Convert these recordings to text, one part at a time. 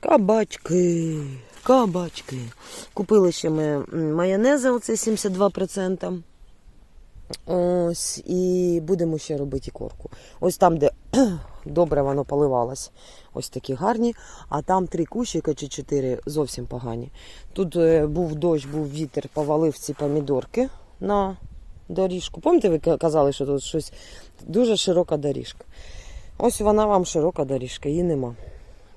Кабачки, кабачки. Купили ще ми майонеза, оце 72%. Ось, і будемо ще робити ікорку. Ось там, де добре воно поливалось, ось такі гарні, а там три кущика чи чотири зовсім погані. Тут е, був дощ, був вітер, повалив ці помідорки на доріжку. Пам'ятаєте, ви казали, що тут щось дуже широка доріжка. Ось вона вам широка доріжка, її нема.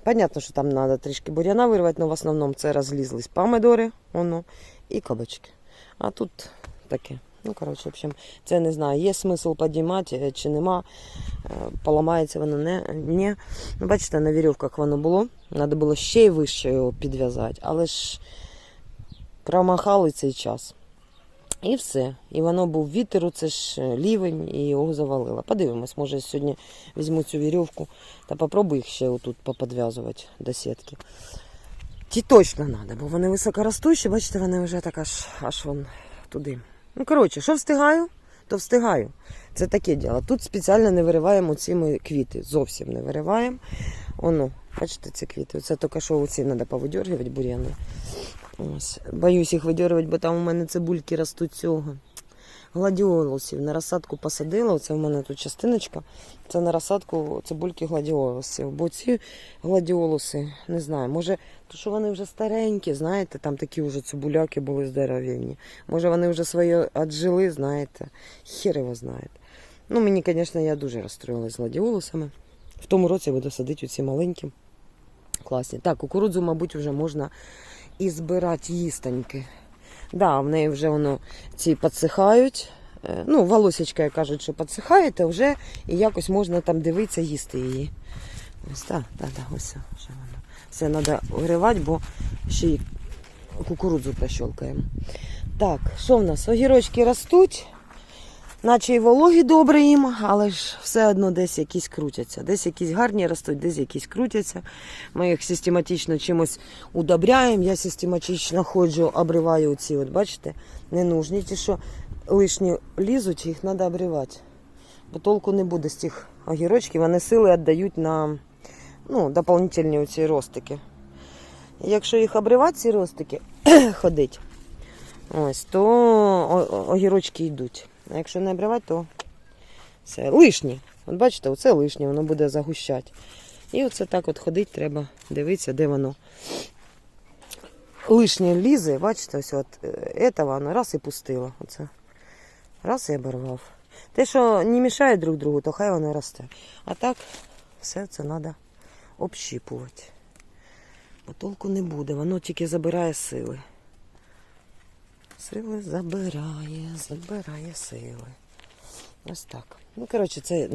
Понятно, що там треба трішки буряна вирвати, але в основному це розлізлись помидори, воно, і кабачки. А тут таке. Ну, коротше, в общем, це не знаю, є смисл підіймати чи нема. Е, Поламається воно не. Ні. Ну, бачите, на вірьовках воно було. Треба було ще й вище його підв'язати, але ж промахали цей час. І все. І воно був вітер, це ж е, лівень, і його завалило. Подивимось, може сьогодні візьму цю вірьовку та попробую їх ще отут поподв'язувати до сітки. Ті точно треба, бо вони високоростущі, бачите, вони вже так аж, аж вон туди. Ну, коротше, що встигаю, то встигаю. Це таке діло. Тут спеціально не вириваємо ці ми квіти. Зовсім не вириваємо. Оно, бачите, ці квіти. Це тільки що оці треба повидергувати бур'яни. Ось. Боюсь їх видергувати, бо там у мене цибульки ростуть цього. Гладіолусів. На розсадку посадила. Оце в мене тут частиночка. Це на розсадку цибульки гладіолусів. Бо ці гладіолуси, не знаю, може, то що вони вже старенькі, знаєте, там такі вже цибуляки були здоровенні. Може, вони вже своє віджили, знаєте. Хір його знаєте. Ну, мені, звісно, я дуже розстроїлась з гладіолусами. В тому році буду садити оці маленькі. Класні. Так, кукурудзу, мабуть, вже можна і збирати їстоньки. Да, в неї вже воно ці підсихають. Е, Ну, волосечка, кажуть, що підсихає, то вже і якось можна там дивитися, їсти її. Ось так, так, так, ось вже воно. Все треба виривати, бо ще й кукурудзу прощолкаємо. Так, що в нас? Огірочки ростуть, наче й вологі добре їм, але ж все одно десь якісь крутяться. Десь якісь гарні ростуть, десь якісь крутяться. Ми їх систематично чимось удобряємо. Я систематично ходжу, обриваю ці, от бачите, ненужні. Ті, що лишні лізуть, їх треба обривати. Бо толку не буде з цих огірочків, вони сили віддають на ну, дополнительні оці ростики. Якщо їх обривати, ці ростики, ходить, ось, то огірочки йдуть. А якщо не обривати, то все лишні. От бачите, оце лишнє, воно буде загущати. І оце так от ходить, треба дивитися, де воно. Лишнє лізе, бачите, ось от е, це воно раз і пустило. Оце. Раз і оборвав. Те, що не мішає друг другу, то хай воно росте. А так все це треба общіпувати. Бо толку не буде, воно тільки забирає сили. Сили забирає, забирає сили. Ось так. Ну, коротше, це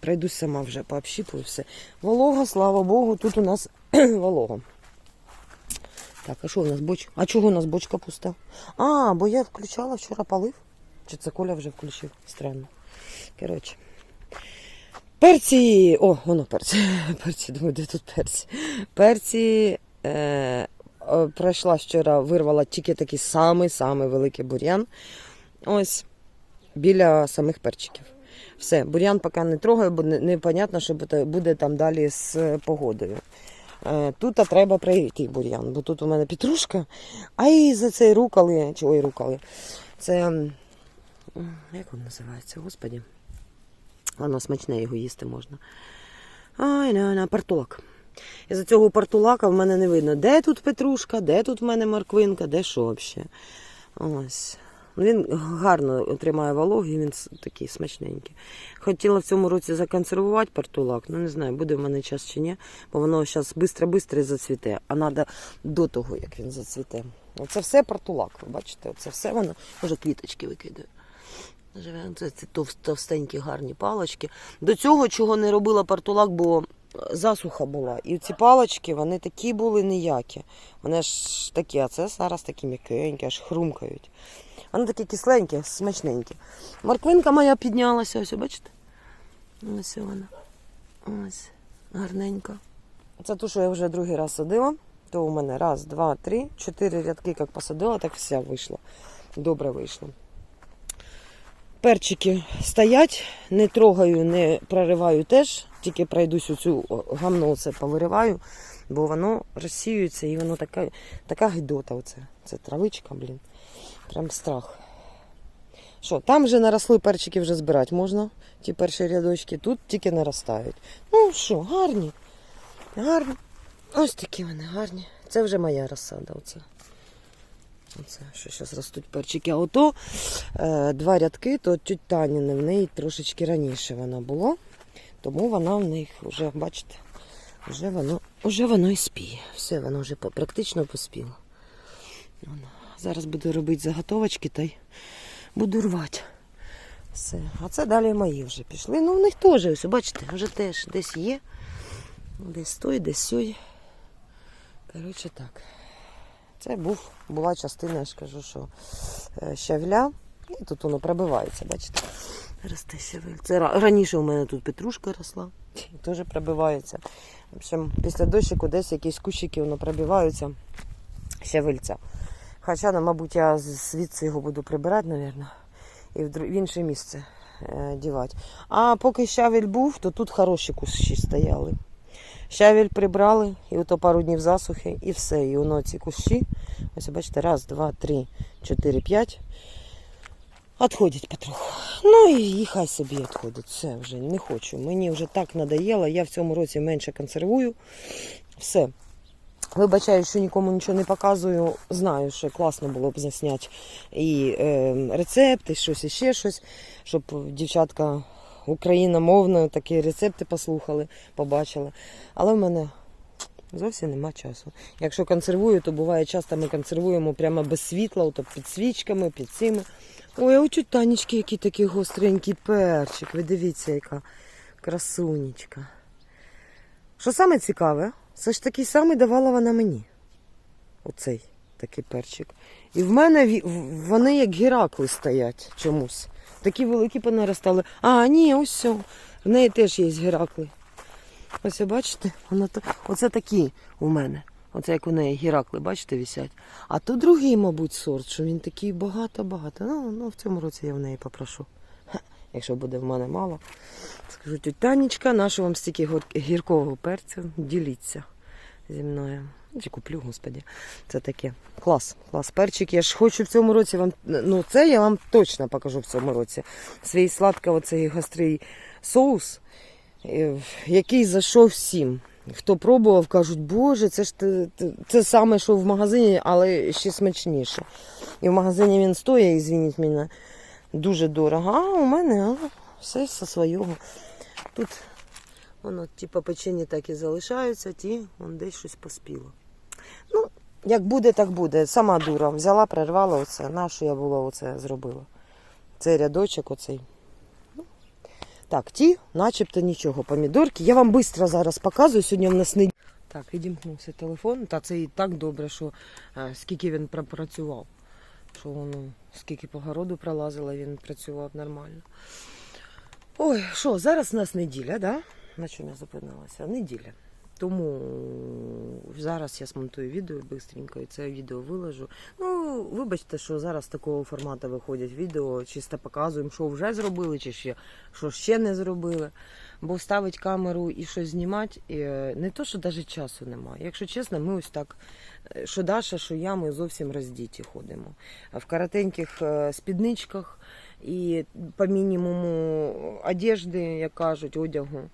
пройдусь сама вже пообщіпую все. Волога, слава Богу, тут у нас волого. Так, а що у нас бочка? А чого у нас бочка пуста? А, бо я включала вчора полив. Чи це Коля вже включив? Странно. Коротше. Перці. О, воно перці. Перці, думаю, де тут перці? Перці. Е, пройшла вчора, вирвала тільки такий самий-самий великий бур'ян. Ось біля самих перчиків. Все, бур'ян поки не трогаю, бо непонятно, що буде- там далі з е, погодою. Е, Тут треба пройти бур'ян, бо тут у мене петрушка, а і за цей рукали, чи ой, рукали. Це як він називається, господі? Воно смачне його їсти можна. Ай, на, на, партулак. І за цього партулака в мене не видно, де тут петрушка, де тут в мене морквинка, де що взагалі. Ось. Ну, Він гарно тримає вологу, і він такий смачненький. Хотіла в цьому році законсервувати партулак, ну не знаю, буде в мене час чи ні, бо воно зараз швидко-швидко зацвіте, а треба до того, як він зацвіте. Оце все партулак, ви бачите, оце все воно, може квіточки викидаю. Живе, це ці товстенькі гарні палочки. До цього чого не робила партулак, бо засуха була. І ці палочки, вони такі були ніякі. Вони ж такі, а це зараз такі м'якенькі, аж хрумкають. Вони такі кисленькі, смачненькі. Морквинка моя піднялася, ось, бачите? Ось вона. Ось, гарненька. Це ту, що я вже другий раз садила. То у мене раз, два, три, чотири рядки, як посадила, так вся вийшла. Добре вийшло. Перчики стоять, не трогаю, не прориваю теж, тільки пройдусь оцю гамно це повириваю. бо воно розсіюється і воно така, така гидота. Оце. Це травичка, блін. Прям страх. Що, там вже наросли перчики вже збирати можна, ті перші рядочки, тут тільки наростають. Ну що, гарні. Гарні. Ось такі вони гарні. Це вже моя розсада. Оце. Оце, що зараз ростуть перчики. А ото е, два рядки, то тють Таніни, в неї трошечки раніше вона було. Тому вона в них вже, бачите, вже воно, вже воно і спіє. Все, воно вже практично поспіло. Зараз буду робити заготовочки та й буду рвати. Все. А це далі мої вже пішли. Ну, в них теж, ось, бачите, вже теж десь є. Десь той, десь сьой. Коротше так. Це був, була частина, я ж кажу, що е, щавля. І тут воно пробивається, бачите? Росте щавель. Це раніше у мене тут петрушка росла. Теж пробивається. В общем, після дощику десь якісь кущики воно пробиваються щавельця. Хоча, ну, мабуть, я звідси його буду прибирати, мабуть, і в інше місце е, дівати. А поки щавель був, то тут хороші кущі стояли. Щавель прибрали, і ото пару днів засухи, і все. І воно ці кущі, ось бачите, раз, два, три, чотири, п'ять. Отходять потроху. Ну і, і хай собі відходять. Все вже не хочу. Мені вже так надоело. Я в цьому році менше консервую. Все. Вибачаю, що нікому нічого не показую. Знаю, що класно було б засняти і е, рецепти, щось іще щось, щоб дівчатка україномовно такі рецепти послухали, побачили. Але в мене зовсім нема часу. Якщо консервую, то буває часто ми консервуємо прямо без світла, ото під свічками, під цими. Ой, а у Танечки, який такий гостренький перчик. Ви дивіться, яка красунечка. Що саме цікаве, це ж такий самий давала вона мені. Оцей такий перчик. І в мене вони як геракли стоять чомусь. Такі великі понаростали. А, ні, ось все. В неї теж є геракли. Ось бачите, вона то... оце такі у мене. Оце як у неї геракли, бачите, висять. А то другий, мабуть, сорт, що він такий багато-багато. Ну, ну, в цьому році я в неї попрошу. Ха, Якщо буде в мене мало. Скажу, тють Танечка, нашу вам стільки гіркого перцю, діліться зі мною. Чи куплю, господі. Це таке. Клас, клас. Перчик. Я ж хочу в цьому році вам. Ну, це я вам точно покажу в цьому році. Свій сладко, оцей гострий соус, е, який зайшов всім. Хто пробував, кажуть, боже, це ж те- це саме, що в магазині, але ще смачніше. І в магазині він стоїть, ізвініть мене, дуже дорого. А у мене а, все зі свого. Тут воно, ті по печені так і залишаються, ті вон десь щось поспіло. Ну, як буде, так буде. Сама дура. Взяла, прервала оце. На що я було оце зробила? Цей рядочок оцей. Ну, Так, ті, начебто нічого. Помідорки. Я вам швидко зараз показую. Сьогодні в нас не. Так, відімкнувся телефон. Та це і так добре, що е, скільки він пропрацював. Що воно, скільки по городу пролазило, він працював нормально. Ой, що, зараз у нас неділя, да? На чому я зупинилася? Неділя. Тому зараз я смонтую відео швидко і це відео виложу. Ну, вибачте, що зараз такого формату виходять відео, чисто показуємо, що вже зробили, чи ще, що ще не зробили. Бо ставить камеру і щось знімати, е, не то, що навіть часу немає. Якщо чесно, ми ось так, е, що Даша, що я, ми зовсім роздіті ходимо. В коротеньких е, спідничках і по мінімуму одежди, як кажуть, одягу.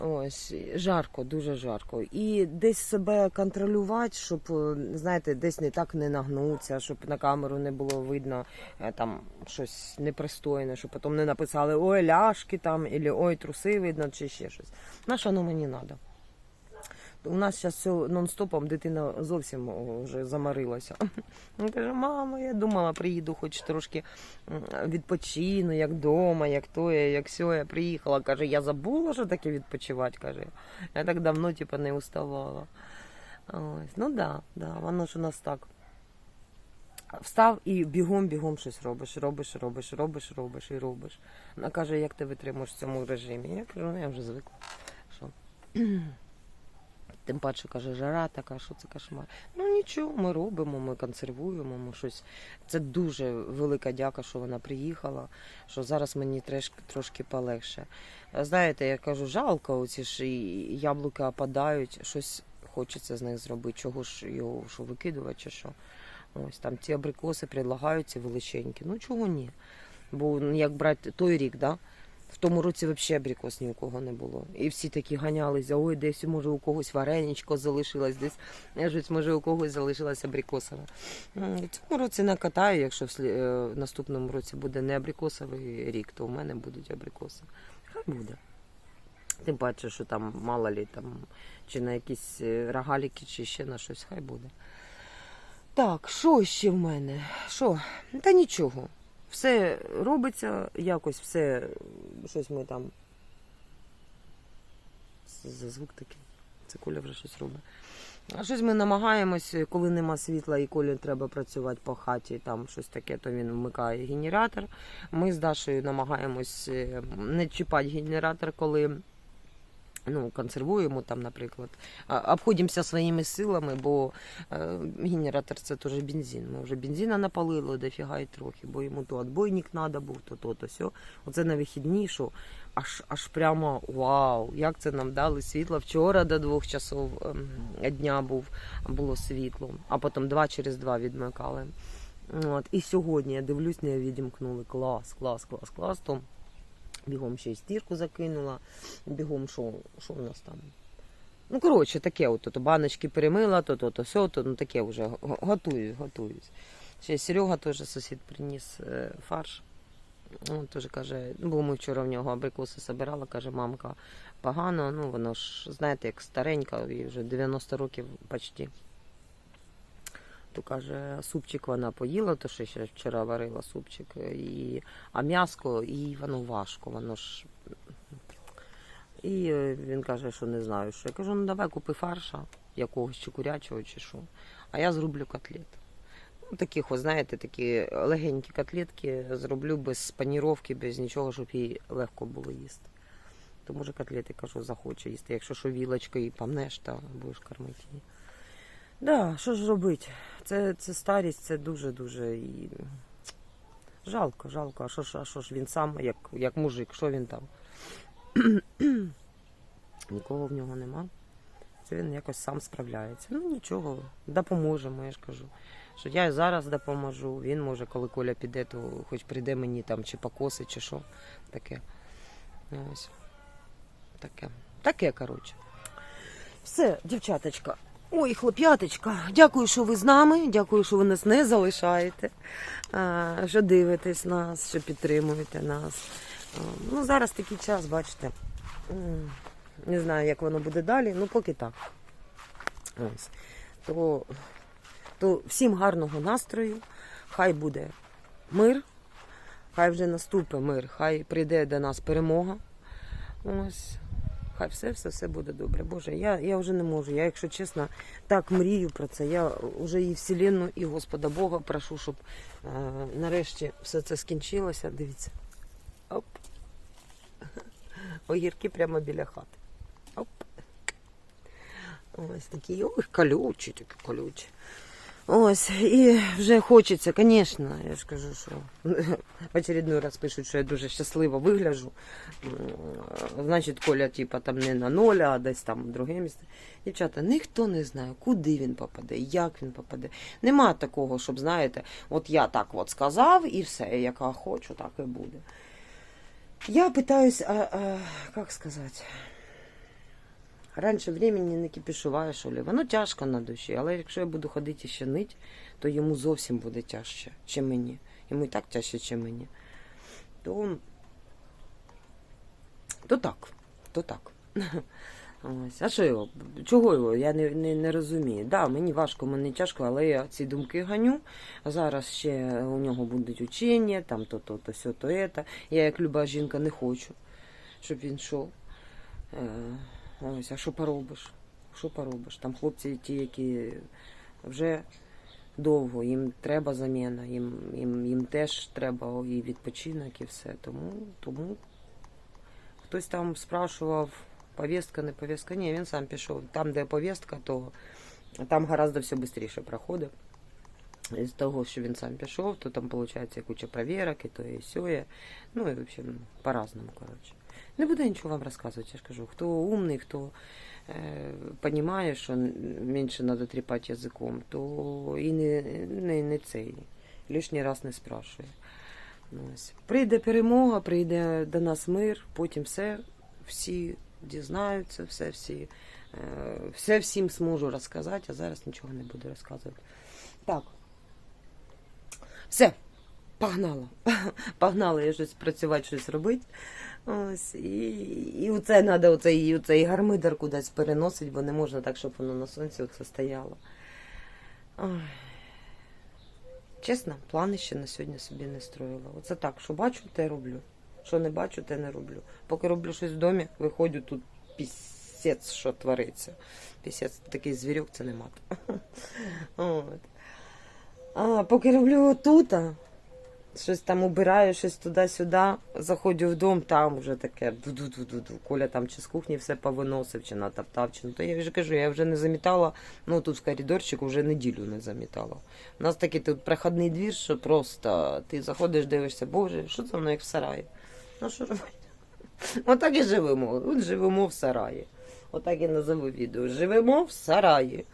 Ось жарко, дуже жарко. І десь себе контролювати, щоб е, знаєте, десь не так не нагнуться, щоб на камеру не було видно е, там щось непристойне, щоб потім не написали ой, ляшки там, або ой, труси видно, чи ще щось. На що воно мені треба? У нас зараз нон-стопом дитина зовсім вже замарилася. Він каже, мамо, я думала, приїду хоч трошки відпочину, як вдома, як то я, як сьо. Я приїхала. Каже, я забула, що таке відпочивати. Каже. Я так давно типу, не уставала. Ось. Ну да, да, воно ж у нас так. Встав і бігом-бігом щось робиш, робиш, робиш, робиш, робиш і робиш. Вона каже, як ти витримуєш в цьому режимі? Я кажу, ну я вже звикла. Що? Тим паче каже, жара така, що це кошмар. Ну нічого, ми робимо, ми консервуємо, ми щось. Це дуже велика дяка, що вона приїхала, що зараз мені трошки, трошки полегше. Знаєте, я кажу, жалко, оці ж яблука опадають, щось хочеться з них зробити. Чого ж його що викидувати чи що. Ось там ці абрикоси предлагають ці величенькі. Ну чого ні? Бо ну, як брати той рік, да? В тому році взагалі абрикос ні у кого не було. І всі такі ганялися, ой, десь може у когось вареничко залишилось, десь щось може у когось залишилось абрикосове. В цьому році накатаю, якщо е, в наступному році буде не абрикосовий рік, то у мене будуть абрикоси. Хай буде. Тим паче, що там мало лі там, чи на якісь е, рогаліки, чи ще на щось, хай буде. Так, що ще в мене? Що? Та нічого. Все робиться, якось все, щось ми там. За звук такий. Це Коля вже щось робить. А щось ми намагаємось, коли нема світла і Колі треба працювати по хаті, там щось таке, то він вмикає генератор. Ми з Дашею намагаємось е, не чіпати генератор, коли ну, консервуємо там, наприклад. Обходимося своїми силами, бо е, генератор це теж бензин. Ми вже бензина напалили дофіга і трохи, бо йому то отбойник треба був, то то, то сьо. Оце на вихідні, що аж, аж прямо вау, як це нам дали світло. Вчора до двох часов ем, дня був, було світло, а потім два через два відмикали. От. І сьогодні я дивлюсь, не відімкнули. Клас, клас, клас, клас. То бігом ще й стірку закинула. Бігом, що, що у нас там? Ну, коротше, таке, от, то баночки перемила, то то, то все, то ну таке вже го- готуюсь, готуюсь. Ще Серега теж сусід приніс е, фарш. Он теж каже, ну, бо ми вчора в нього абрикоси собирали, каже, мамка, погано, ну воно ж, знаєте, як старенька, їй вже 90 років почти. То каже, супчик вона поїла, то що ще вчора варила супчик, і, а м'яско, і воно важко, воно ж. І е, він каже, що не знаю, що. Я кажу, ну давай купи фарша якогось чи курячого, чи що. А я зроблю котлет. Ну, таких, ось, знаєте, такі легенькі котлетки зроблю без паніровки, без нічого, щоб їй легко було їсти. То може котлети, кажу, захоче їсти. Якщо що вілочкою помнеш, то будеш кормити її. Да, що ж робити? Це, це старість, це дуже-дуже і... жалко, жалко. А що ж, а що ж він сам, як, як мужик, що він там? Нікого в нього нема. Це він якось сам справляється. Ну нічого, допоможемо, я ж кажу. Що я зараз допоможу. Він може, коли Коля піде, то хоч прийде мені там чи покоси, чи що. Таке. Ось. Таке. Таке, коротше. Все, дівчаточка. Ой, хлоп'яточка, дякую, що ви з нами. Дякую, що ви нас не залишаєте, що дивитесь нас, що підтримуєте нас. Ну, зараз такий час, бачите. Не знаю, як воно буде далі, ну поки так. Ось. То, то всім гарного настрою. Хай буде мир, хай вже наступить мир, хай прийде до нас перемога. Ось. Хай все, все, все буде добре. Боже, я, я вже не можу. Я, якщо чесно, так мрію про це. Я вже і Вселенну, і Господа Бога прошу, щоб е, нарешті все це скінчилося. Дивіться. Оп. Огірки прямо біля хати. Оп. Ось такі, ой, колючі, такі колючі. Ось, і вже хочеться, звісно, я ж кажу, що в очередной раз пишуть, що я дуже щасливо вигляджу. Значить, Коля, типа, там не на ноль, а десь там друге місце. Дівчата, ніхто не знає, куди він попаде, як він попаде. Нема такого, щоб, знаєте, от я так от сказав і все, яка хочу, так і буде. Я питаюсь, а, а, як сказати, раніше времени не кипішуває, що ли. Воно тяжко на душі, але якщо я буду ходити ще нить, то йому зовсім буде тяжче, чим мені. Йому і так тяжче, чим мені. То, то так, то так. Ось. А що його? Чого його? Я не, не, не розумію. Да, мені важко, мені тяжко, але я ці думки ганю. Зараз ще у нього будуть учення, там то, то, то, сьо, то, ета. Я, як люба жінка, не хочу, щоб він йшов. Ось, а що поробиш? Що поробиш? Там хлопці ті, які вже довго, їм треба заміна, їм, їм, їм теж треба і відпочинок, і все. Тому, тому хтось там спрашував, повістка, не повістка. Ні, він сам пішов. Там, де повістка, то там гораздо все швидше проходить. З того, що він сам пішов, то там виходить куча перевірок, і то і сьоє. Ну і в общем, по-разному, коротше. Не буду нічого вам розказувати, я ж кажу. Хто умний, хто е, розуміє, що менше треба тріпати язиком, то і не, не, не цей. Лишній раз не спрашує. Ну, Ось. Прийде перемога, прийде до нас мир, потім все, всі дізнаються, все, всі, е, все всім зможу розказати, а зараз нічого не буду розказувати. Так. Все, погнала. Погнала я щось працювати, щось робити. Ось, і, і оце треба оцей, оцей гармидер кудись переносити, бо не можна так, щоб воно на сонці оце стояло. Ой. Чесно, плани ще на сьогодні собі не строїла. Оце так, що бачу, те роблю. Що не бачу, те не роблю. Поки роблю щось в домі, виходжу тут пісець, що твориться. Пісець, такий звірюк, це не мат. От. А поки роблю тут, щось там убираю, щось туди-сюди, заходжу в дом, там вже таке ду-ду-ду-ду-ду. Коля там чи з кухні все повиносив, чи натоптав, чи ну, то я вже кажу, я вже не замітала, ну тут в коридорчику вже неділю не замітала. У нас такий тут проходний двір, що просто ти заходиш, дивишся, боже, що це воно як в сараї? Ну що робити? Отак і живемо. От живемо в сараї. Отак і назову відео. Живемо в сараї.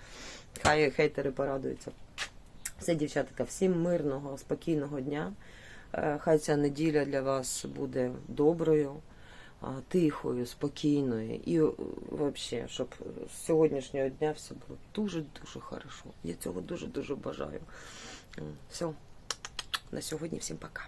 Хай хейтери порадуються. Все, дівчатка, всім мирного, спокійного дня. Е, Хай ця неділя для вас буде доброю, тихою, спокійною. І взагалі, щоб з сьогоднішнього дня все було дуже-дуже хорошо. Я цього дуже-дуже бажаю. Все, на сьогодні всім пока.